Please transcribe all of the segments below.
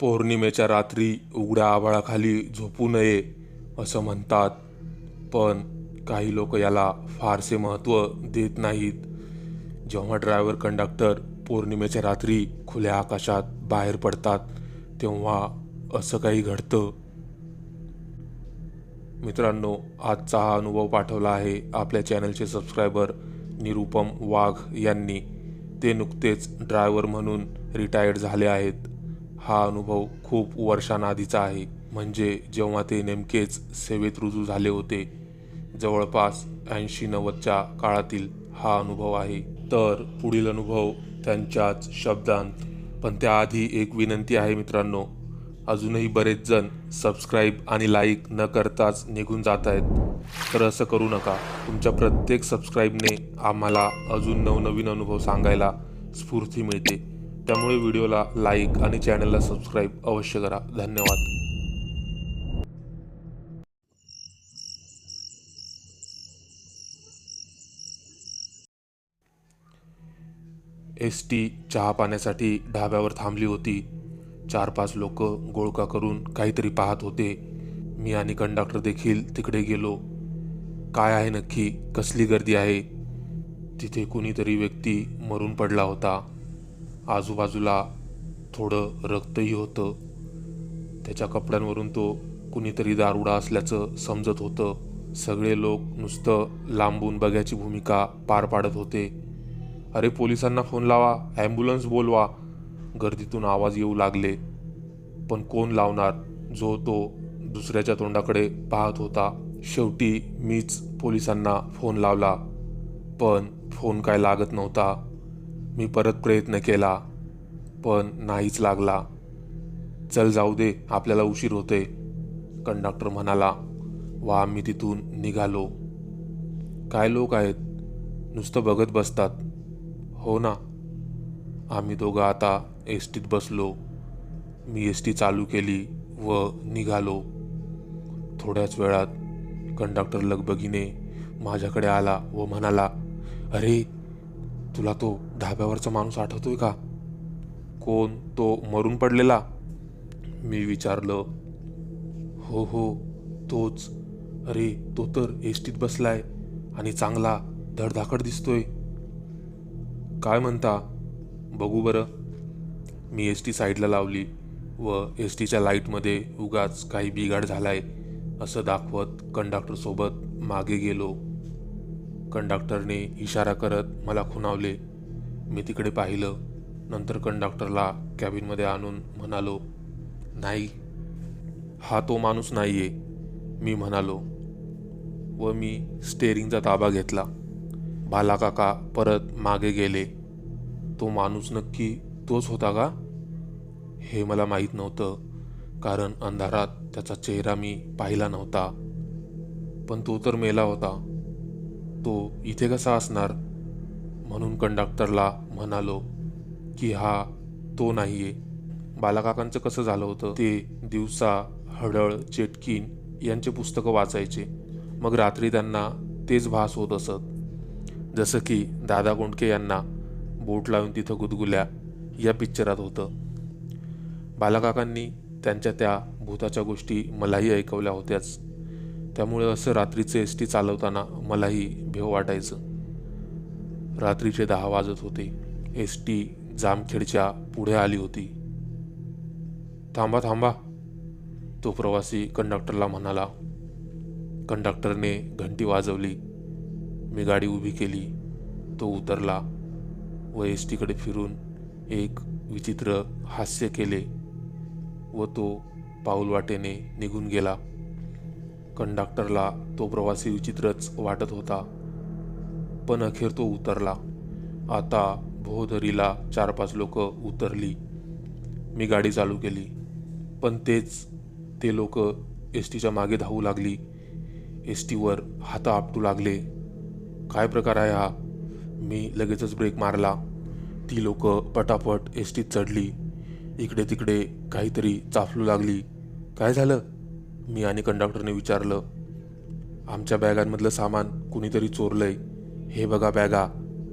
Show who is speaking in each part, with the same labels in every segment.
Speaker 1: पौर्णिमेच्या रात्री उघड्या आभाळाखाली झोपू नये असं म्हणतात. पण काही लोक याला फारसे महत्त्व देत नाहीत. जेव्हा ड्रायव्हर कंडक्टर पौर्णिमेच्या रात्री खुल्या आकाशात बाहेर पडतात तेव्हा असं काही घडतं. मित्रांनो आजचा हा अनुभव पाठवला आहे आपल्या चॅनलचे सबस्क्रायबर निरुपम वाघ यांनी. ते नुकतेच ड्रायव्हर म्हणून रिटायर्ड झाले आहेत. हा अनुभव खूप वर्षांआधीचा आहे. म्हणजे जेव्हा ते नेमकेच सेवेत रुजू झाले होते जवळपास ऐंशी नव्वदच्या काळातील हा अनुभव आहे. तर पुढील अनुभव त्यांच्याच शब्दांत. पण त्याआधी एक विनंती आहे मित्रांनो अजूनही बरेच जण सबस्क्राईब आणि लाईक न करताच निघून जात आहेत. तर असं करू नका. तुमच्या प्रत्येक सबस्क्राईबने आम्हाला अजून नवनवीन अनुभव सांगायला स्फूर्ती मिळते. त्यामुळे व्हिडिओला लाईक आणि चॅनलला सबस्क्राईब अवश्य करा. धन्यवाद. एस टी चहा पाण्यासाठी ढाब्यावर थांबली होती. चार पाच लोक गोळका करून काहीतरी पाहत होते. मी आणि कंडक्टर देखील तिकडे गेलो. काय आहे नक्की? कसली गर्दी आहे? तिथे कुणीतरी व्यक्ती मरून पडला होता. आजूबाजूला थोडं रक्तही होतं. त्याच्या कपड्यांवरून तो कुणीतरी दारुडा असल्याचं समजत होतं. सगळे लोक नुसतं लांबून बघ्याची भूमिका पार पाडत होते. अरे पोलिसांना फोन लावा ॲम्ब्युलन्स बोलवा. गर्दीतून आवाज येऊ लागले. पण कोण लावणार? जो तो दुसऱ्याच्या तोंडाकडे पाहत होता. शेवटी मीच पोलिसांना फोन लावला. पण फोन काय लागत नव्हता. मी परत प्रयत्न केला पण नाहीच लागला. चल जाऊ दे आपल्याला उशीर होते कंडक्टर म्हणाला. व आम्ही तिथून निघालो. काय लोक आहेत? नुसतं बघत बसतात. हो ना. आम्ही दोघं आता एस टीत बसलो. मी एस टी चालू केली व निघालो. थोड्याच वेळात कंडक्टर लगबगीने माझ्याकडे आला व म्हणाला अरे तुला तो ढाब्यावरचा माणूस आठवतोय का? कोण तो मरून पडलेला? मी विचारलं. हो हो तोच. अरे तो तर एस टीत बसलाय आणि चांगला धडधाकड दिसतोय. काय म्हणता? बघू बरं. मी एस टी साईडला लावली व एस टीच्या लाईटमध्ये उगाच काही बिघाड झालाय असं दाखवत कंडक्टरसोबत मागे गेलो. कंडक्टरने इशारा करत मला खुणावले. मी तिकडे पाहिलं. नंतर कंडक्टरला कॅबिनमध्ये आणून म्हणालो नाही हा तो माणूस नाहीये मी म्हणालो. व मी स्टेअरिंगचा ताबा घेतला. बालाकाका परत मागे गेले. तो माणूस नक्की तोच होता का? हे मला माहीत नव्हतं कारण अंधारात त्याचा चेहरा मी पाहिला नव्हता. पण तो तर मेला होता. तो इथे कसा असणार? म्हणून कंडक्टरला म्हणालो की हा तो नाहीये. बालाकाकांचं कसं झालं होतं ते दिवसा हडळ चेटकीन यांचे पुस्तकं वाचायचे. मग रात्री त्यांना तेच भास होत असत. जसं की दादा गोंडके यांना बोट लावून तिथं गुदगुल्या या पिक्चरात होतं. बालाकाकांनी त्यांच्या त्या भूताच्या गोष्टी मलाही ऐकवल्या होत्याच. त्यामुळे असं रात्रीचे एस टी चालवताना मलाही भेव वाटायचं. रात्रीचे दहा वाजत होते. एस टी जामखेडच्या पुढे आली होती. थांबा थांबा तो प्रवासी कंडक्टरला म्हणाला. कंडक्टरने घंटी वाजवली. मी गाडी उभी केली. तो उतरला व एस टीकडे फिरून एक विचित्र हास्य केले व तो पाऊलवाटेने निघून गेला. कंडक्टरला तो प्रवासी विचित्रच वाटत होता. पण अखेर तो उतरला. आता भोदरीला चार पाच लोक उतरली. मी गाडी चालू केली. पण तेच ते लोक एस टीच्या मागे धावू लागली. एस टीवर हाता आपटू लागले. काय प्रकार आहे हा? मी लगेचच ब्रेक मारला. ती लोक पटापट एस टीत चढली. इकडे तिकडे काहीतरी चाफलू लागली. काय झालं? मी आणि कंडक्टरने विचारलं. आमच्या बॅगांमधलं सामान कुणीतरी चोरलंय. हे बघा बॅगा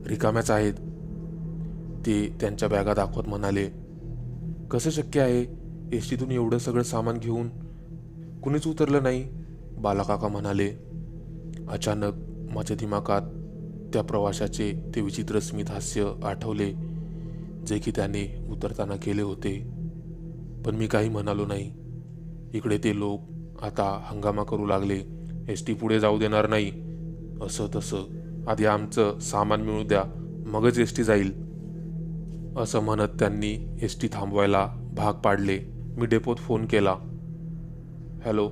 Speaker 1: रिकाम्याच आहेत. ते त्यांच्या बॅगा दाखवत म्हणाले कसं शक्य आहे एस टीतून एवढं सगळं सामान घेऊन? कुणीच उतरलं नाही. बालाकाका म्हणाले अचानक माझ्या दिमागात त्या प्रवाशाचे ते विचित्र स्मित हास्य आठवले जे की त्याने उतरताना केले होते. पण मी काही म्हणालो नाही. इकडे ते लोक आता हंगामा करू लागले. एस टी पुढे जाऊ देणार नाही. असं तसं आधी आमचं सामान मिळू द्या मगच एस टी जाईल. असं म्हणत त्यांनी एस टी थांबवायला भाग पाडले. मी डेपोत फोन केला. हॅलो.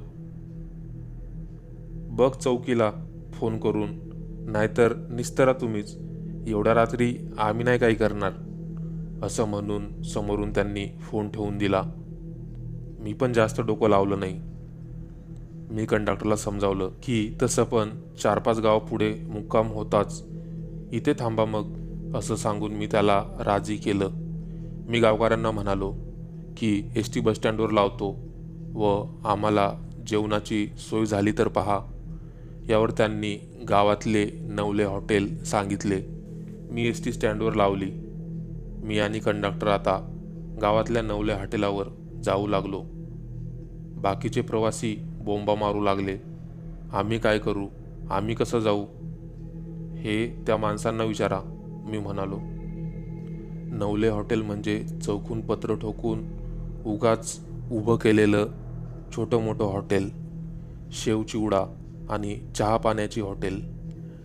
Speaker 1: बघ चौकीला फोन करून. नाहीतर निस्तरा तुम्हीच. एवढ्या रात्री आम्ही नाही काही करणार. असं म्हणून समोरून त्यांनी फोन ठेवून दिला. मी पण जास्त डोकं लावलं नाही. मी कंडक्टरला समजावलं की तसं पण चार पाच गाव पुढे मुक्काम होताच. इथे थांबा मग असं सांगून मी त्याला राजी केलं. मी गावकऱ्यांना म्हणालो की एस टी बसस्टँडवर लावतो व आम्हाला जेवणाची सोय झाली तर पहा. यावर त्यांनी गावातले नवले हॉटेल सांगितले. मी एस टी स्टँडवर लावली. मी आणि कंडक्टर आता गावातल्या नवल्या हॉटेलावर जाऊ लागलो. बाकीचे प्रवासी बोंबा मारू लागले. आम्ही काय करू? आम्ही कसं जाऊ? हे त्या माणसांना विचारा मी म्हणालो. नवले हॉटेल म्हणजे चौकून पत्र ठोकून उगाच उभं केलेलं छोटं मोठं हॉटेल शेवचिवडा आणि चहा पाण्याची हॉटेल.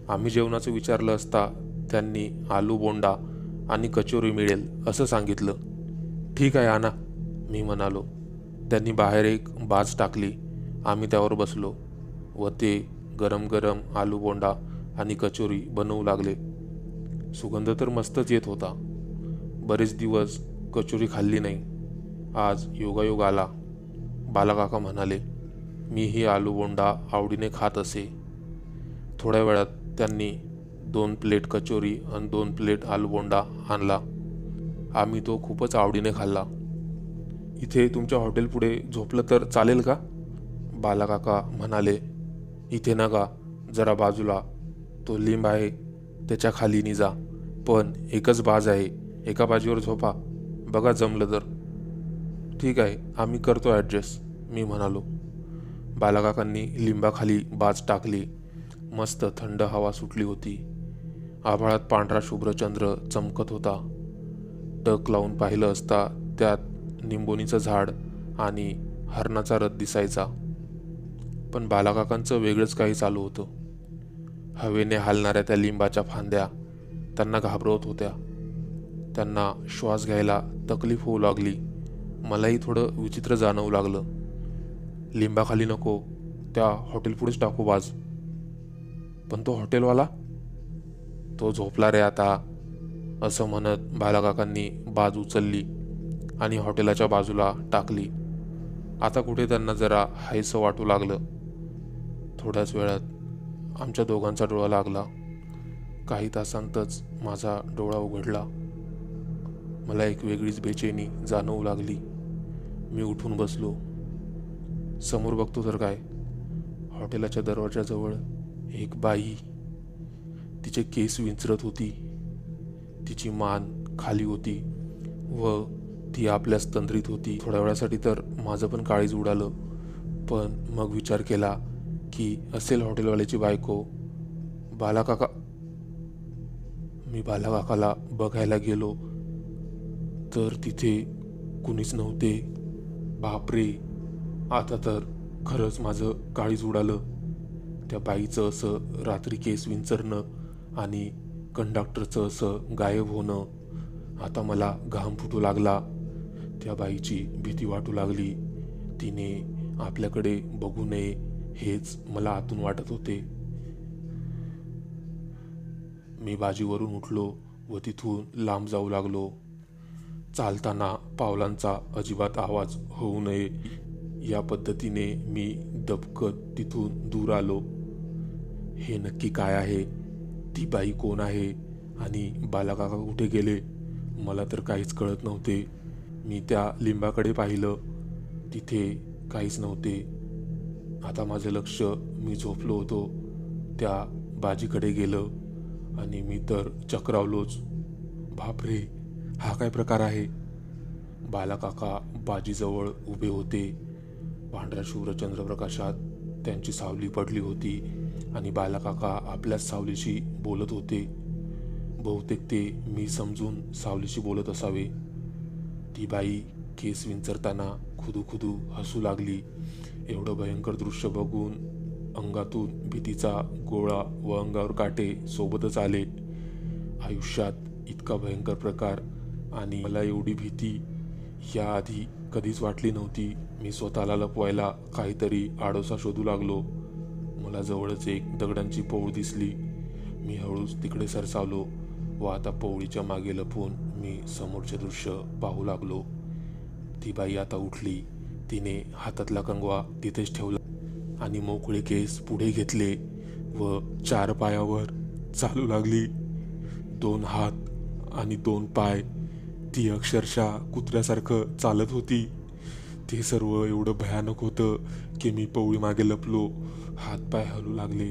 Speaker 1: आम्ही जेवणाचं विचारलं असता त्यांनी आलू बोंडा आणि कचोरी मिळेल असं सांगितलं. ठीक आहे आणा मी म्हणालो. त्यांनी बाहेर एक बाज टाकली. आम्ही त्यावर बसलो व ते गरम गरम आलू बोंडा आणि कचोरी बनवू लागले. सुगंध तर मस्तच येत होता. बरेच दिवस कचोरी खाल्ली नाही. आज योगायोग आला. बालाकाका म्हणाले मी ही आलू बोंडा आवडीने खात असे. थोड्या वेळात त्यांनी दोन प्लेट कचोरी आणि दोन प्लेट आलू बोंडा आणला. आम्ही तो खूपच आवडीने खाल्ला. इथे तुमच्या हॉटेल पुढे झोपलं तर चालेल का? बालाकाका म्हणाले इथे नका जरा बाजूला. तो लिंब आहे त्याच्याखाली निजा. पण एकच बाज आहे एका बाजूवर झोपा. बघा जमलं तर. ठीक आहे आम्ही करतो ॲडजस्ट मी म्हणालो. बालाकाकांनी लिंबाखाली बाज टाकली. मस्त थंड हवा सुटली होती. आभाळात पांढरा शुभ्रचंद्र चमकत होता. टक लावून पाहिलं असता त्यात निंबोनीचं झाड आणि हरणाचा रथ दिसायचा. पण बालाकाकांचं वेगळंच काही चालू होतं. हवेने हालणाऱ्या त्या लिंबाच्या फांद्या त्यांना घाबरवत होत्या. त्यांना श्वास घ्यायला तकलीफ होऊ लागली. मलाही थोडं विचित्र जाणवू लागलं. लिंबाखाली नको त्या हॉटेल पुढेच टाकू बाज. पण तो हॉटेलवाला? तो झोपला रे आता असं म्हणत बालाकाकांनी बाज उचलली आणि हॉटेलाच्या बाजूला टाकली. आता कुठे त्यांना जरा हायसं वाटू लागलं. थोड्याच वेळात आमच्या दोघांचा डोळा लागला. काही तासांतच माझा डोळा उघडला. मला एक वेगळीच बेचैनी जाणवू लागली. मी उठून बसलो. समोर बघतो तर काय? हॉटेलाच्या दरवाजाजवळ एक बाई. तिचे केस विंचरत होती. तिची मान खाली होती व ती आपल्याच तंद्रीत होती. थोड्या वेळासाठी तर माझं पण काळीज उडालं. पण मग विचार केला की असेल हॉटेलवाल्याची बायको. बालाकाका मी बालाकाकाला बघायला गेलो तर तिथे कुणीच नव्हते. बापरे आता तर खरंच माझं काळीज उडालं. त्या बाईचं असं रात्री केस विंचरणं आणि कंडक्टरचं असं गायब होणं. आता मला घाम फुटू लागला. त्या बाईची भीती वाटू लागली. तिने आपल्याकडे बघू नये हेच मला आतून वाटत होते. मी बाजीवरून उठलो व तिथून लांब जाऊ लागलो. चालताना पावलांचा अजिबात आवाज होऊ नये या पद्धतीने मी दबकत तिथून दूर आलो. हे नक्की काय आहे? ती बाई कोण आहे? आणि बालाकाका कुठे गेले? मला तर काहीच कळत नव्हते. मी त्या लिंबाकडे पाहिलं. तिथे काहीच नव्हते. आता माझं लक्ष मी झोपलो होतो. त्या बाजीकडे गेलं आणि मी तर चक्रावलोच. बापरे हा काय प्रकार आहे? बालाकाका बाजीजवळ उभे होते. पांढऱ्या शुभ्र चंद्रप्रकाशात त्यांची सावली पडली होती आणि बालाकाका आपल्याच सावलीशी बोलत होते. बहुतेक ते मी समजून सावलीशी बोलत असावे. ती बाई केस विंचरताना खुदू खुदू हसू लागली. एवढं भयंकर दृश्य बघून अंगातून भीतीचा गोळा व अंगावर काटे सोबतच आले. आयुष्यात इतका भयंकर प्रकार आणि मला एवढी भीती याआधी कधीच वाटली नव्हती. मी स्वतःला लपवायला काहीतरी आडोसा शोधू लागलो. मला जवळच एक दगडांची पोळ दिसली. मी हळूच तिकडे सरसावलो व आता पोळीच्या मागे लपून मी समोरचे दृश्य पाहू लागलो. ती बाई आता उठली. तिने हातातला कंगवा तिथेच ठेवला आणि मोकळे केस पुढे घेतले व चार पायावर चालू लागली. दोन हात आणि दोन पाय ती अक्षरशः कुत्र्यासारखं चालत होती. ते सर्व एवढं भयानक होतं की मी पवळी मागे लपलो. हातपाय हलू लागले.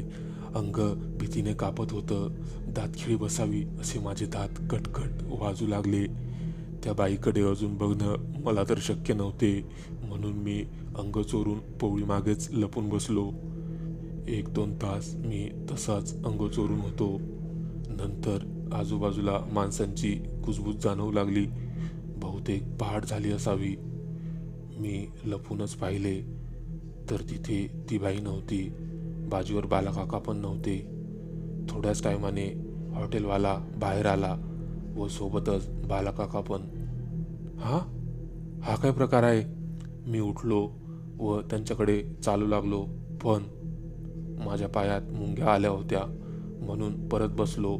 Speaker 1: अंग भीतीने कापत होतं. दातखिळी बसावी असे माझे दात कटकट वाजू लागले. त्या बाईकडे अजून बघणं मला तर शक्य नव्हते. म्हणून मी अंग चोरून पोळी मागेच लपून बसलो. एक दोन तास मी तसाच अंग चोरून होतो. नंतर आजूबाजूला माणसांची कुजबूज जाणवू लागली. बहुतेक पहाट झाली असावी. मी लपूनच पाहिले. तर तिथे ती बाई नव्हती. बाजूवर बालाकाका पण नव्हते. थोड्याच टायमाने हॉटेलवाला बाहेर आला व सोबतच बालाकाका पण. हा? हा काय प्रकार आहे? मी उठलो व त्यांच्याकडे चालू लागलो पण माझ्या पायात मुंग्या आल्या होत्या. म्हणून परत बसलो.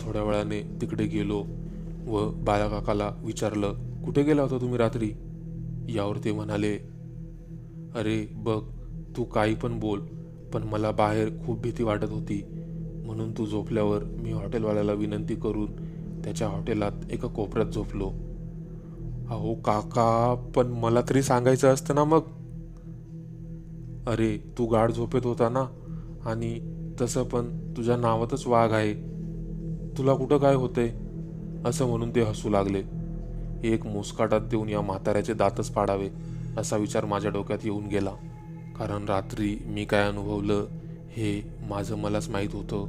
Speaker 1: थोड्या वेळाने तिकडे गेलो व बाळाकाकाला विचारलं कुठे गेला होता तुम्ही रात्री? यावर ते म्हणाले अरे बघ तू काही पण बोल पण मला बाहेर खूप भीती वाटत होती. म्हणून तू झोपल्यावर मी हॉटेलवाल्याला विनंती करून त्याच्या हॉटेलात एका कोपऱ्यात झोपलो. अहो काका पण मला तरी सांगायचं असतं ना मग. अरे तू गाढ झोपेत होता ना? आणि तसं पण तुझ्या नावातच वाघ आहे. तुला कुठं काय होतंय? असं म्हणून ते हसू लागले. एक मुसकाटात देऊन या म्हाताऱ्याचे दातच पाडावे असा विचार माझ्या डोक्यात येऊन गेला. कारण रात्री मी काय अनुभवलं हे माझं मलाच माहीत होतं.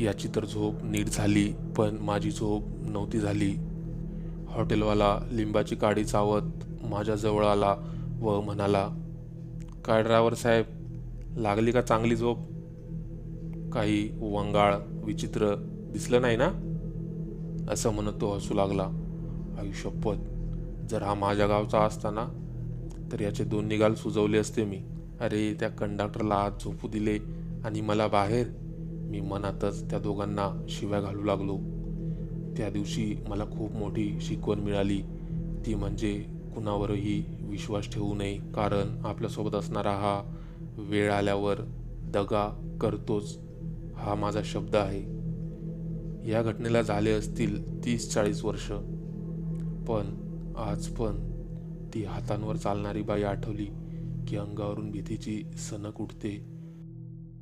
Speaker 1: याची तर झोप नीट झाली पण माझी झोप नव्हती झाली. हॉटेलवाला लिंबाची काडी चावत माझ्याजवळ आला व म्हणाला काय ड्रायव्हर साहेब लागली का चांगली झोप? काही वंगाळ विचित्र दिसलं नाही ना? असं म्हणत तो हसू लागला. आयुष्यपत जर हा माझ्या गावचा असता ना तर याचे दोन निगाल सुजवले असते मी. अरे त्या कंडक्टरला आज झोपू दिले आणि मला बाहेर. मी मनातच त्या दोघांना शिव्या घालू लागलो. त्या दिवशी मला खूप मोठी शिकवण मिळाली. ती म्हणजे कुणावरही विश्वास ठेवू नये कारण आपल्यासोबत असणारा हा वेळ आल्यावर दगा करतोच हा माझा शब्द आहे. या घटनेला झाले असतील तीस चाळीस वर्ष. पण आज पण ती हातांवर चालणारी बाई आठवली की अंगावरून भीतीची सणक उठते